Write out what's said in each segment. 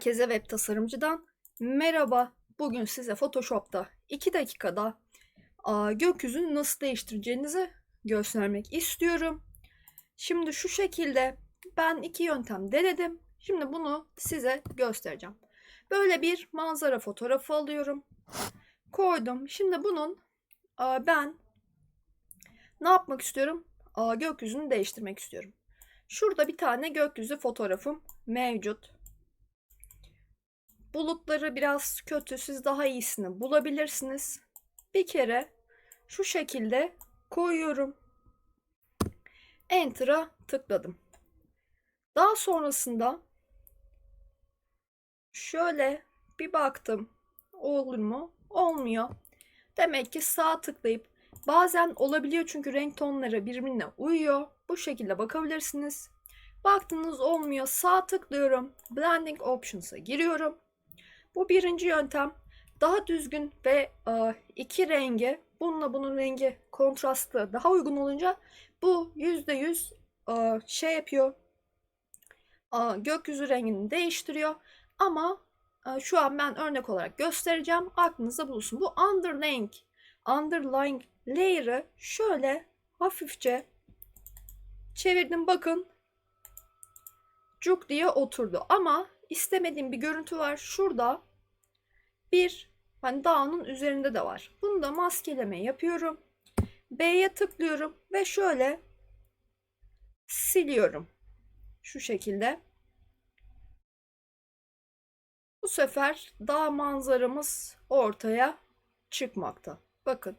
Herkese web tasarımcıdan merhaba. Bugün size Photoshop'ta 2 dakikada gökyüzünü nasıl değiştireceğinizi göstermek istiyorum. Şimdi şu şekilde ben iki yöntem denedim. Şimdi bunu size göstereceğim. Böyle bir manzara fotoğrafı alıyorum. Koydum. Şimdi bunun ben ne yapmak istiyorum? Gökyüzünü değiştirmek istiyorum. Şurada bir tane gökyüzü fotoğrafım mevcut. Bulutları biraz kötü. Siz daha iyisini bulabilirsiniz. Bir kere şu şekilde koyuyorum. Enter'a tıkladım. Daha sonrasında şöyle bir baktım. Olur mu? Olmuyor. Demek ki sağ tıklayıp bazen olabiliyor çünkü renk tonları birbirine uyuyor. Bu şekilde bakabilirsiniz. Baktınız olmuyor. Sağ tıklıyorum. Blending Options'a giriyorum. Bu birinci yöntem. Daha düzgün ve e, iki rengi, bununla bunun rengi kontrastı daha uygun olunca bu yüzde yüz e, şey yapıyor. e, gökyüzü rengini değiştiriyor. Ama e, şu an ben örnek olarak göstereceğim. Aklınızda bulunsun. Bu underlying, underlying layer'ı şöyle hafifçe çevirdim. Bakın cuk diye oturdu. Ama istemediğim bir görüntü var. Şurada bir hani dağının üzerinde de var. Bunu da maskeleme yapıyorum. B'ye tıklıyorum ve şöyle siliyorum. Şu şekilde. Bu sefer dağ manzaramız ortaya çıkmakta. Bakın.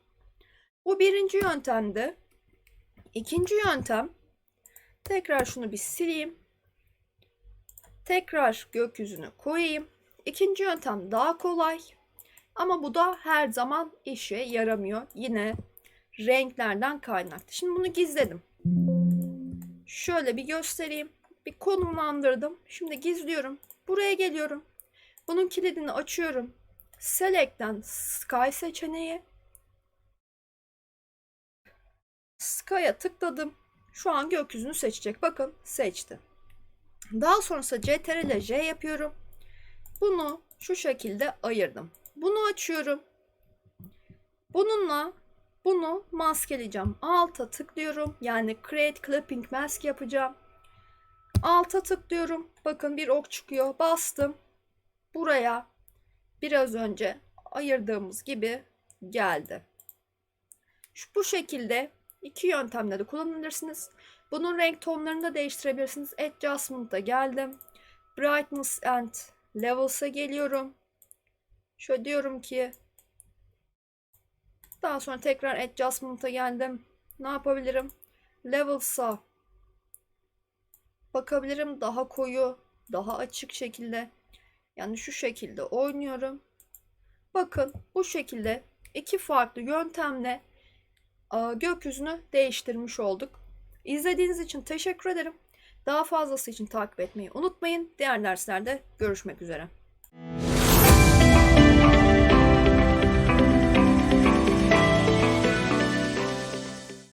Bu birinci yöntemde. İkinci yöntem. Tekrar şunu bir sileyim. Tekrar gökyüzünü koyayım. İkinci yöntem daha kolay. Ama bu da her zaman işe yaramıyor. Yine renklerden kaynaklı. Şimdi bunu gizledim. Şöyle bir göstereyim. Bir konumlandırdım. Şimdi gizliyorum. Buraya geliyorum. Bunun kilidini açıyorum. Select'ten Sky seçeneği. Sky'a tıkladım. Şu an gökyüzünü seçecek. Bakın seçti. Daha sonrasında CTRL ile J yapıyorum. Bunu şu şekilde ayırdım. Bunu açıyorum. Bununla bunu maskeleyeceğim. Alta tıklıyorum. Yani Create Clipping Mask yapacağım. Alta tıklıyorum. Bakın bir ok çıkıyor. Bastım. Buraya biraz önce ayırdığımız gibi geldi. Şu, bu şekilde iki yöntemle de kullanabilirsiniz. Bunun renk tonlarını da değiştirebilirsiniz. Adjustment'a geldim. Brightness and Levels'a geliyorum. Şöyle diyorum ki daha sonra tekrar Adjustment'a geldim. Ne yapabilirim? Levels'a bakabilirim. Daha koyu, daha açık şekilde. Yani şu şekilde oynuyorum. Bakın bu şekilde iki farklı yöntemle gökyüzünü değiştirmiş olduk. İzlediğiniz için teşekkür ederim. Daha fazlası için takip etmeyi unutmayın. Diğer derslerde görüşmek üzere.